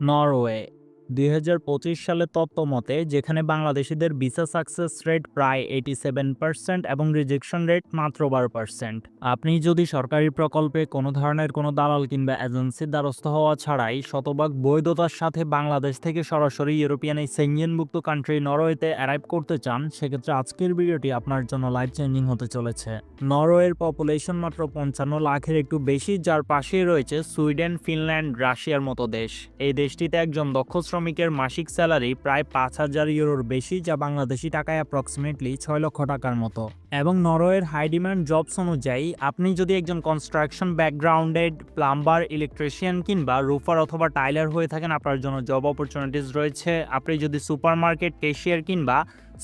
Norway দুই সালের তথ্য মতে যেখানে বাংলাদেশিদের ভিসা সাকসেস রেট প্রায় এইটি সেভেন পার্সেন্ট এবং রিজেকশন রেট মাত্র বারো পার্সেন্ট আপনি যদি সরকারি প্রকল্পে কোনো ধরনের কোনো দালাল কিংবা এজেন্সির দ্বারস্থ হওয়া ছাড়াই শতভাগ বৈধতার সাথে বাংলাদেশ থেকে সরাসরি ইউরোপিয়ান এই সেঞ্জেনভুক্ত কান্ট্রি নরওয়েতে অ্যারাইভ করতে চান, সেক্ষেত্রে আজকের ভিডিওটি আপনার জন্য লাইফ চেঞ্জিং হতে চলেছে। নরওয়ের পপুলেশন মাত্র পঞ্চান্ন লাখের একটু বেশি, যার পাশেই রয়েছে সুইডেন, ফিনল্যান্ড, রাশিয়ার মতো দেশ। এই দেশটিতে একজন দক্ষ শ্রমিকের মাসিক স্যালারি প্রায় পাঁচ হাজার ইউরোর বেশি, যা বাংলাদেশি টাকায় অ্যাপ্রক্সিমেটলি ছয় লক্ষ টাকার মতো। এবং নরওয়ের হাই ডিমান্ড জবস অনুযায়ী, আপনি যদি একজন কনস্ট্রাকশন ব্যাকগ্রাউন্ডেড প্লাম্বার ইলেকট্রিশিয়ান কিংবা রুফার অথবা টাইলার হয়ে থাকেন, আপনার জন্য জব অপরচুনিটিস রয়েছে। আপনি যদি সুপার মার্কেট কেশিয়ার কিংবা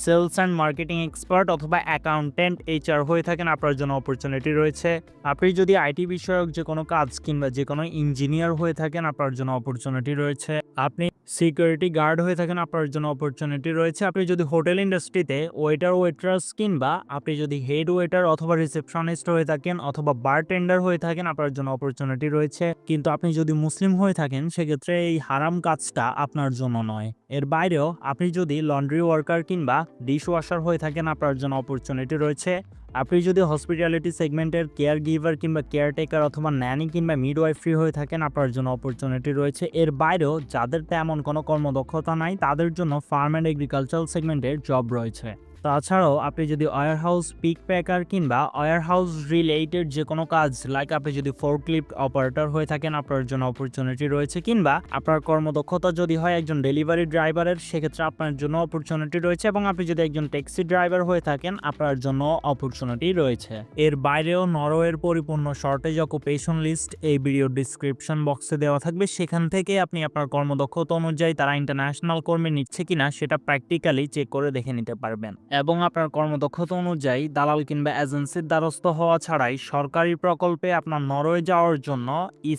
সেলস অ্যান্ড মার্কেটিং এক্সপার্ট অথবা অ্যাকাউন্টেন্ট এইচআর হয়ে থাকেন, আপনার জন্য অপরচুনিটি রয়েছে। আপনি যদি আইটি বিষয়ক যে কোনো কাজ কিংবা যে কোনো ইঞ্জিনিয়ার হয়ে থাকেন, আপনার জন্য অপরচুনিটি রয়েছে। আপনি সিকিউরিটি গার্ড হয়ে থাকেন, আপনার জন্য অপরচুনিটি রয়েছে। আপনি যদি হোটেল ইন্ডাস্ট্রিতে ওয়েটার ওয়েট্রাস কিংবা আপনি যদি হেড ওয়েটার অথবা রিসেপশনিস্ট হয়ে থাকেন অথবা বারটেন্ডার হয়ে থাকেন, আপনার জন্য অপরচুনিটি রয়েছে। কিন্তু আপনি যদি মুসলিম হয়ে থাকেন, সেক্ষেত্রে এই হারাম কাজটা আপনার জন্য নয়। এর বাইরেও আপনি যদি লন্ড্রি ওয়ার্কার কিংবা ডিশ ওয়াশার হয়ে থাকেন, আপনার জন্য অপরচুনিটি রয়েছে। আপনি যদি হসপিটালিটি সেগমেন্টের কেয়ার গিভার কিংবা কেয়ারটেকার অথবা ন্যানি কিংবা মিডওয়াইফ্রি হয়ে থাকেন, আপনার জন্য অপরচুনিটি রয়েছে। এর বাইরেও যাদের তেমন কোনো কর্মদক্ষতা নাই, তাদের জন্য ফার্ম অ্যান্ড এগ্রিকালচারাল সেগমেন্টের জব রয়েছে। তাছাড়াও আপনি যদি ওয়ার হাউস পিক প্যাকার কিংবা ওয়ার হাউস রিলেটেড যে কোনো কাজ লাইক আপনি যদি ফোরক্লিফট অপারেটর হয়ে থাকেন, আপনার জন্য অপরচুনিটি রয়েছে, কিংবা আপনার কর্মদক্ষতা যদি হয় একজন ডেলিভারি ড্রাইভারের সেক্ষেত্রে আপনার জন্য অপরচুনিটি রয়েছে এবং আপনি যদি একজন ট্যাক্সি ড্রাইভার হয়ে থাকেন, আপনার জন্য অপরচুনিটি রয়েছে। এর বাইরেও নরওয়ের পরিপূর্ণ শর্টেজ অকুপেশন লিস্ট এই ভিডিও ডিসক্রিপশন বক্সে দেওয়া থাকবে। সেখান থেকে আপনি আপনার কর্মদক্ষতা অনুযায়ী তারা ইন্টারন্যাশনাল কর্মী নিচ্ছে কিনা, সেটা প্র্যাকটিক্যালি চেক করে দেখে নিতে পারবেন। এবং আপনার কর্মদক্ষতা অনুযায়ী দালাল কিংবা এজেন্সির দ্বারস্থ হওয়া ছাড়াই সরকারি প্রকল্পে আপনার নরওয়ে যাওয়ার জন্য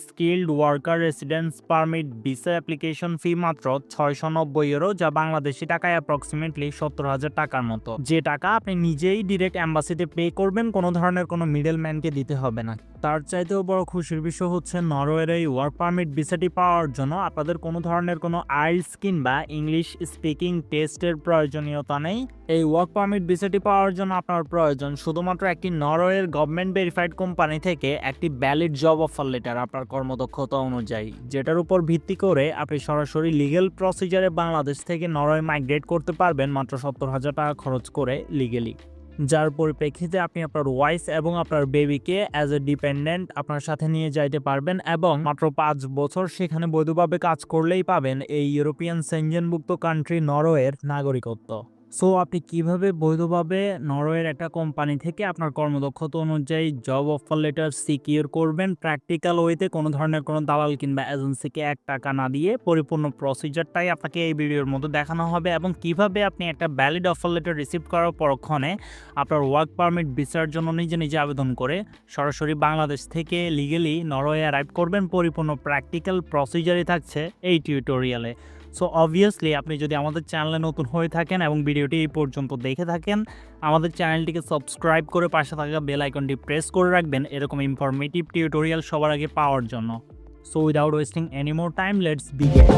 skilled worker residence permit, visa application fee মাত্র ছয়শো নব্বই ইউরো যা বাংলাদেশি টাকায় অ্যাপ্রক্সিমেটলি সত্তর হাজার টাকার মতো। যে টাকা আপনি নিজেই ডিরেক্ট অ্যাম্বাসিতে পে করবেন, কোনো ধরনের কোনো মিডল ম্যানকে দিতে হবে না। তার চাইতেও বড় খুশির বিষয় হচ্ছে নরওয়ের এই ওয়ার্ক পারমিট ভিসাটি পাওয়ার জন্য আপনাদের কোনো ধরনের কোনো আইলস কিংবা ইংলিশ স্পিকিং টেস্টের প্রয়োজনীয়তা নেই। এই ওয়ার্ক পারমিট ভিসাটি পাওয়ার জন্য আপনার প্রয়োজন শুধুমাত্র একটি নরওয়ের গভর্নমেন্ট ভেরিফাইড কোম্পানি থেকে একটি ভ্যালিড জব অফার লেটার আপনার কর্মদক্ষতা অনুযায়ী, যেটার উপর ভিত্তি করে আপনি সরাসরি লিগেল প্রসিজারে বাংলাদেশ থেকে নরওয়ে মাইগ্রেট করতে পারবেন মাত্র সত্তর হাজার টাকা খরচ করে লিগেলি যার পরিপ্রেক্ষিতে আপনি আপনার ওয়াইফ এবং আপনার বেবিকে অ্যাজ এ ডিপেন্ডেন্ট আপনার সাথে নিয়ে যাইতে পারবেন এবং মাত্র পাঁচ বছর সেখানে বৈধভাবে কাজ করলেই পাবেন এই ইউরোপিয়ান সেঞ্জনভুক্ত কান্ট্রি নরওয়ের নাগরিকত্ব। সো আপনি কীভাবে বৈধভাবে নরওয়ের একটা কোম্পানি থেকে আপনার কর্মদক্ষতা অনুযায়ী জব অফার লেটার সিকিউর করবেন? প্র্যাকটিক্যাল ওয়েতে কোনো ধরনের কোনো দালাল কিংবা এজেন্সিকে এক টাকা না দিয়ে পরিপূর্ণ প্রসিজারটাই আপনাকে এই ভিডিওর মধ্যে দেখানো হবে এবং কীভাবে আপনি একটা ভ্যালিড অফার লেটার রিসিভ করার পরক্ষণে আপনার ওয়ার্ক পারমিট ভিসার জন্য নিজে নিজে আবেদন করে সরাসরি বাংলাদেশ থেকে লিগেলি নরওয়ে অ্যারাইভ করবেন। পরিপূর্ণ প্র্যাকটিক্যাল প্রসিজারই থাকছে এই টিউটোরিয়ালে সো অবভিয়াসলি আপনি যদি আমাদের চ্যানেলে নতুন হয়ে থাকেন এবং ভিডিওটি এই পর্যন্ত দেখে থাকেন, আমাদের চ্যানেলটিকে সাবস্ক্রাইব করে পাশে থাকা বেল আইকনটি প্রেস করে রাখবেন এরকম ইনফরমেটিভ টিউটোরিয়াল সবার আগে পাওয়ার জন্য। So without wasting any more time let's begin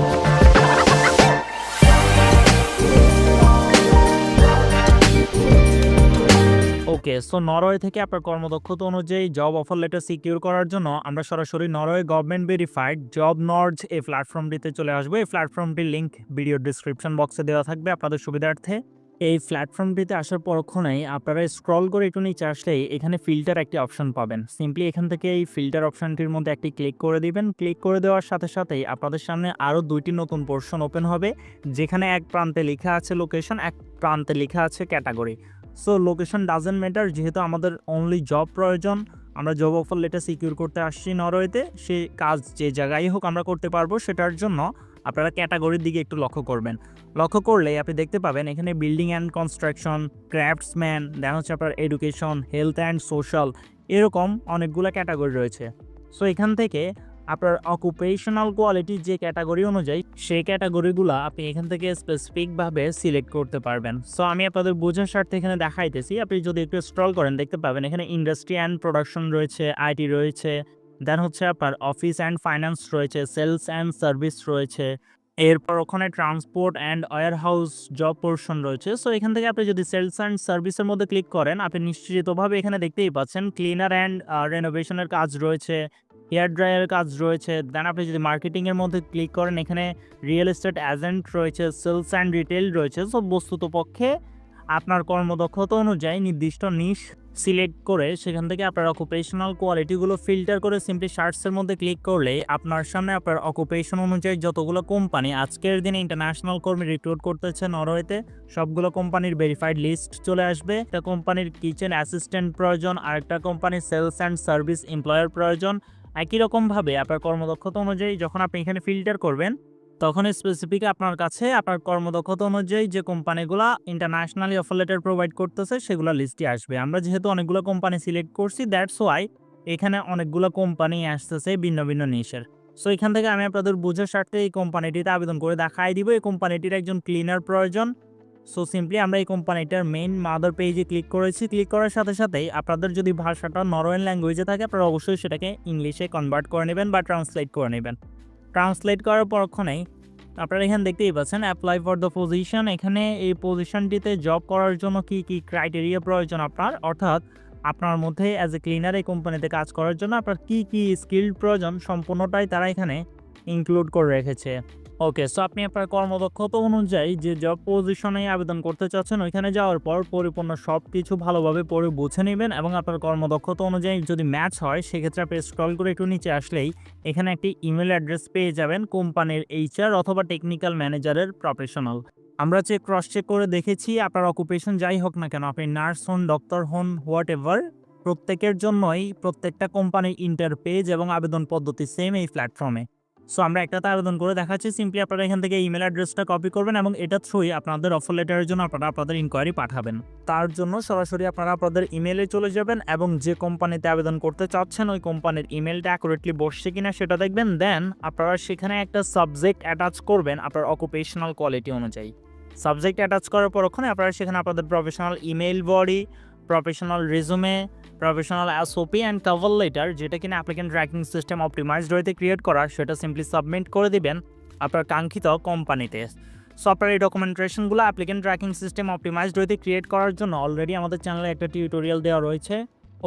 okay so Norway থেকে আপনার কর্মদক্ষতা অনুযায়ী জব অফার লেটার সিকিউর করার জন্য আমরা সরাসরি Norway government verified job Norge এই প্ল্যাটফর্মটিতে চলে আসব। এই প্ল্যাটফর্মটির লিঙ্ক ভিডিও ডিসক্রিপশন বক্সে দেওয়া থাকবে আপনাদের সুবিধার্থে। এই প্ল্যাটফর্মটিতে আসার পরক্ষণেই আপনারা স্ক্রল করে একটু নিচে আসলেই এখানে ফিল্টার একটি অপশন পাবেন। সিম্পলি এখান থেকে এই ফিল্টার অপশনটির মধ্যে একটি ক্লিক করে দিবেন। ক্লিক করে দেওয়ার সাথে সাথেই আপনাদের সামনে আরও দুইটি নতুন পোর্শন ওপেন হবে, যেখানে এক প্রান্তে লেখা আছে লোকেশন এক প্রান্তে লেখা আছে category so location doesn't matter যেহেতু আমাদের অনলি জব প্রয়োজন, আমরা জব অফার লেটার সিকিউর করতে আসছি নরওয়েতে, সে কাজ যে জায়গায় হোক আমরা করতে পারব সেটার জন্য আপনারা ক্যাটাগরির দিকে একটু লক্ষ্য করবেন। লক্ষ্য করলে আপনি দেখতে পাবেন এখানে building and construction craftsman then হচ্ছে আপনার এডুকেশন হেলথ অ্যান্ড সোশ্যাল এরকম অনেকগুলো ক্যাটাগরি রয়েছে। সো এখান থেকে আপনার অকুপেশনাল কোয়ালিটি যে ক্যাটাগরি অনুযায়ী, সেই ক্যাটাগরিগুলো আপনি এখান থেকে স্পেসিফিকভাবে সিলেক্ট করতে পারবেন। সো আমি আপনাদের বোঝার স্বার্থে এখানে দেখাইতেছি। আপনি যদি একটু স্ক্রল করেন, দেখতে পাবেন এখানে ইন্ডাস্ট্রি অ্যান্ড প্রোডাকশন রয়েছে আইটি রয়েছে দেন হচ্ছে আপনার অফিস অ্যান্ড ফাইন্যান্স রয়েছে সেলস অ্যান্ড সার্ভিস রয়েছে, এরপর ওখানে transport and warehouse job portion রয়েছে। সো এখান থেকে আপনি যদি সেলস অ্যান্ড সার্ভিসের মধ্যে ক্লিক করেন, আপনি নিশ্চিতভাবে এখানে দেখতেই পাচ্ছেন ক্লিনার অ্যান্ড রেনোভেশনের কাজ রয়েছে হেয়ার ড্রায়ারের কাজ রয়েছে। দেন আপনি যদি মার্কেটিংয়ের মধ্যে ক্লিক করেন, এখানে রিয়েল এস্টেট এজেন্ট রয়েছে সেলস অ্যান্ড রিটেল রয়েছে। সব বস্তুত পক্ষে আপনার কর্মদক্ষতা অনুযায়ী নির্দিষ্ট নিশ সিলেক্ট করে সেখান থেকে আপনার অকুপেশনাল কোয়ালিটিগুলো ফিল্টার করে সিম্পলি শার্টসের মধ্যে ক্লিক করলে আপনার সামনে আপনার অকুপেশন অনুযায়ী যতগুলো কোম্পানি আজকের দিনে ইন্টারন্যাশনাল কর্মী রিক্রুট করতেছে নরওয়েতে, সবগুলো কোম্পানির ভেরিফাইড লিস্ট চলে আসবে। একটা কোম্পানির কিচেন অ্যাসিস্ট্যান্ট প্রয়োজন আর একটা কোম্পানির সেলস অ্যান্ড সার্ভিস এমপ্লয়ার প্রয়োজন। একই রকমভাবে আপনার কর্মদক্ষতা অনুযায়ী যখন আপনি এখানে ফিল্টার করবেন, তখন স্পেসিফিক আপনার কাছে আপনার কর্মদক্ষতা অনুযায়ী যে কোম্পানিগুলো ইন্টারন্যাশনালি অফার লেটার প্রোভাইড করতেছে, সেগুলো লিস্টে আসবে। আমরা যেহেতু অনেকগুলো কোম্পানি সিলেক্ট করছি দ্যাটস ওয়াই এখানে অনেকগুলো কোম্পানি আসতেছে ভিন্ন ভিন্ন নিশের সো এখান থেকে আমি আপনাদের বোঝার স্বার্থে এই কোম্পানিটিতে আবেদন করে দেখাই দিব। এই কোম্পানিটির একজন ক্লিনার প্রয়োজন। সো সিম্পলি আমরা এই কোম্পানিটার মেইন মাদার পেজে ক্লিক করেছি। ক্লিক করার সাথে সাথেই আপনাদের যদি ভাষাটা নরওয়েন ল্যাঙ্গুয়েজে থাকে, আপনারা অবশ্যই সেটাকে ইংলিশে কনভার্ট করে নেবেন বা ট্রান্সলেট করে নেবেন। ট্রান্সলেট করার পরক্ষণেই আপনারা এখানে দেখতেই পাচ্ছেন অ্যাপ্লাই ফর দ্য পজিশন এখানে এই পজিশনটিতে জব করার জন্য কি কি ক্রাইটেরিয়া প্রয়োজন আপনার? অর্থাৎ আপনার মধ্যে অ্যাজ এ ক্লিনার এই কোম্পানিতে কাজ করার জন্য আপনার কি কি স্কিল প্রয়োজন? সম্পূর্ণটাই তারা এখানে ইনক্লুড করে রেখেছে। ওকে সো আপনি আপনার কর্মদক্ষতা অনুযায়ী যে জব পজিশনে আবেদন করতে চাচ্ছেন, ওইখানে যাওয়ার পর পরিপূর্ণ সব কিছু ভালোভাবে পড়ে বুঝে নেবেন এবং আপনার কর্মদক্ষতা অনুযায়ী যদি ম্যাচ হয়, সেক্ষেত্রে আপনি স্ক্রল করে একটু নিচে আসলেই এখানে একটি ইমেল অ্যাড্রেস পেয়ে যাবেন কোম্পানির এইচআর অথবা টেকনিক্যাল ম্যানেজারের প্রফেশনাল আমরা চেক ক্রস চেক করে দেখেছি, আপনার অকুপেশন যাই হোক না কেন, আপনি নার্স হন ডক্টর হন হোয়াট এভার প্রত্যেকের জন্যই প্রত্যেকটা কোম্পানির ইন্টার পেজ এবং আবেদন পদ্ধতি সেম এই প্ল্যাটফর্মে সো আমরা একটাতে আবেদন করে দেখাচ্ছি। সিম্পলি আপনারা এখান থেকে ইমেল অ্যাড্রেসটা কপি করবেন এবং এটা থ্রুই আপনাদের অফার লেটারের জন্য আপনারা আপনাদের ইনকোয়ারি পাঠাবেন। তার জন্য সরাসরি আপনারা আপনাদের ইমেলে চলে যাবেন এবং যে কোম্পানিতে আবেদন করতে চাচ্ছেন, ওই কোম্পানির ইমেলটা অ্যাকুরেটলি বসছে কিনা সেটা দেখবেন। দেন আপনারা সেখানে একটা সাবজেক্ট অ্যাটাচ করবেন আপনার অকুপেশনাল কোয়ালিটি অনুযায়ী। সাবজেক্ট অ্যাটাচ করার পর ওখানে আপনারা সেখানে আপনাদের professional email body professional resume professional SOP and cover letter যেটা কিনা অ্যাপ্লিকেন্ট ট্র্যাকিং সিস্টেম অপটিমাইজড হইতে ক্রিয়েট করা, সেটা সিম্পলি সাবমিট করে দিবেন আপনার কাঙ্ক্ষিত কোম্পানিতে সো আপনার এই ডকুমেন্টেশনগুলো অ্যাপ্লিকেন্ট ট্র্যাকিং সিস্টেম অপটিমাইজড হইতে ক্রিয়েট করার জন্য অলরেডি আমাদের চ্যানেলে একটা টিউটোরিয়াল দেওয়া রয়েছে।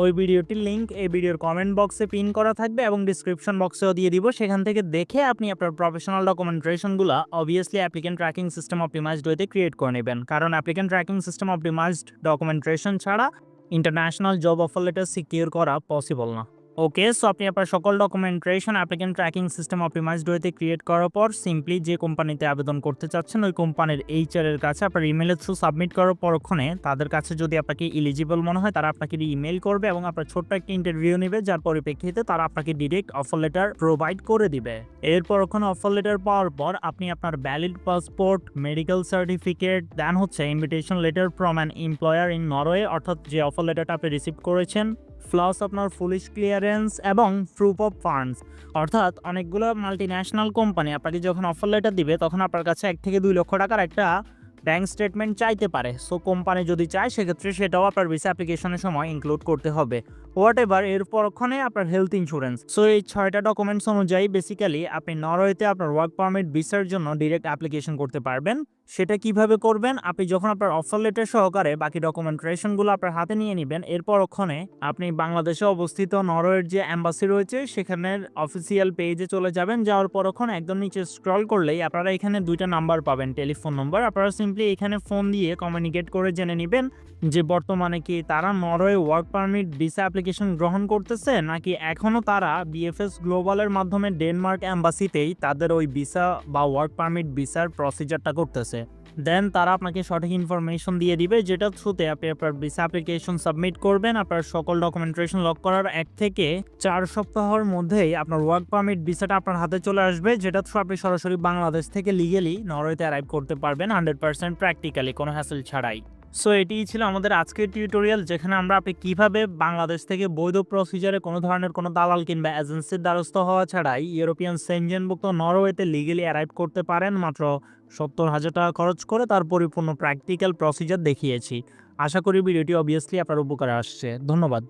ওই ভিডিওটির লিঙ্ক এই ভিডিওর কমেন্ট বক্সে পিন করা থাকবে এবং ডিসক্রিপশন বক্সেও দিয়ে দিব। সেখান থেকে দেখে আপনি আপনার professional ডকুমেন্টেশনগুলো obviously applicant tracking system optimised হইতে ক্রিয়েট করে নেবেন। কারণ applicant tracking system optimised documentation ছাড়া international job offer letter secure করা পসিবল না। ওকে সো আপনি আপনার সকল documentation applicant tracking system optimised হইতে ক্রিয়েট করার পর সিম্পলি যে কোম্পানিতে আবেদন করতে চাচ্ছেন, ওই কোম্পানির এইচআর এর কাছে আপনার ইমেলের থ্রু সাবমিট করার পরক্ষণে তাদের কাছে যদি আপনাকে ইলিজিবল মনে হয়, তারা আপনাকে ইমেল করবে এবং আপনার ছোট্ট একটা ইন্টারভিউ নেবে, যার পরিপ্রেক্ষিতে তারা আপনাকে ডিরেক্ট অফার লেটার প্রোভাইড করে দিবে। এরপর ওখানে অফার লেটার পাওয়ার পর আপনি আপনার valid passport medical certificate then হচ্ছে invitation letter from an employer in Norway অর্থাৎ যে অফার লেটারটা আপনি রিসিভ করেছেন প্লাস আপনার ফুলিশ ক্লিয়ারেন্স এবং প্রুফ অফ ফান্ডস। অর্থাৎ অনেকগুলো মাল্টি ন্যাশনাল কোম্পানি আপনাকে যখন অফার লেটার দিবে, তখন আপনার কাছে এক থেকে দুই লক্ষ টাকার একটা ব্যাংক স্টেটমেন্ট চাইতে পারে। সো কোম্পানি যদি চায়, সেক্ষেত্রে সেটাও আপনার ভিসা অ্যাপ্লিকেশনের সময় ইনক্লুড করতে হবে। হোয়াট এভার এর পরক্ষণে আপনার হেলথ ইন্স্যুরেন্স সো এই ছয়টা ডকুমেন্টস অনুযায়ী বেসিক্যালি আপনি নরওয়েতে আপনার ওয়ার্ক পারমিট ভিসার জন্য ডিরেক্ট অ্যাপ্লিকেশন করতে পারবেন। সেটা কীভাবে করবেন? আপনি যখন আপনার অফার লেটার সহকারে বাকি ডকুমেন্টেশনগুলো আপনার হাতে নিয়ে নেবেন, এরপর ওখানে আপনি বাংলাদেশে অবস্থিত নরওয়ের যে অ্যাম্বাসি রয়েছে, সেখানের অফিসিয়াল পেজে চলে যাবেন। যাওয়ার পর ওখানে একদম নিচে স্ক্রল করলেই আপনারা এখানে দুইটা নাম্বার পাবেন টেলিফোন নম্বর আপনারা সিম্পলি এখানে ফোন দিয়ে কমিউনিকেট করে জেনে নেবেন যে বর্তমানে কি তারা Norway work permit visa application গ্রহণ করতেছে, নাকি এখনও তারা বিএফএস গ্লোবালের মাধ্যমে ডেনমার্ক অ্যাম্বাসিতেই তাদের ওই ভিসা বা ওয়ার্ক পারমিট ভিসার প্রসিজারটা করতেছে। দেন তারা আপনাকে সঠিক ইনফরমেশন দিয়ে দিবে, যেটা থ্রুতে আপনি আপনার ভিসা অ্যাপ্লিকেশন সাবমিট করবেন, আপনার সকল ডকুমেন্টেশন লক করার এক থেকে চার সপ্তাহের মধ্যেই আপনার ওয়ার্ক পারমিট ভিসাটা আপনার হাতে চলে আসবে, যেটা থ্রু আপনি সরাসরি বাংলাদেশ থেকে লিগেলি নরওয়েতে অ্যারাইভ করতে পারবেন হান্ড্রেড পার্সেন্ট প্র্যাকটিক্যালি কোনো হ্যাসেল ছাড়াই। সো এটিই ছিল আমাদের আজকের টিউটোরিয়াল যেখানে আমরা আপনি কীভাবে বাংলাদেশ থেকে বৈধ প্রসিজারে কোনো ধরনের কোনো দালাল কিংবা এজেন্সির দ্বারস্থ হওয়া ছাড়াই ইউরোপিয়ান সেনজেনভুক্ত নরওয়েতে লিগেলি অ্যারাইভ করতে পারেন, মাত্র সত্তর হাজার টাকা খরচ করে তার পরিপূর্ণ প্র্যাকটিক্যাল প্রসিজার দেখিয়েছি। আশা করি ভিডিওটি অবভিয়াসলি আপনার উপকারে আসছে। ধন্যবাদ।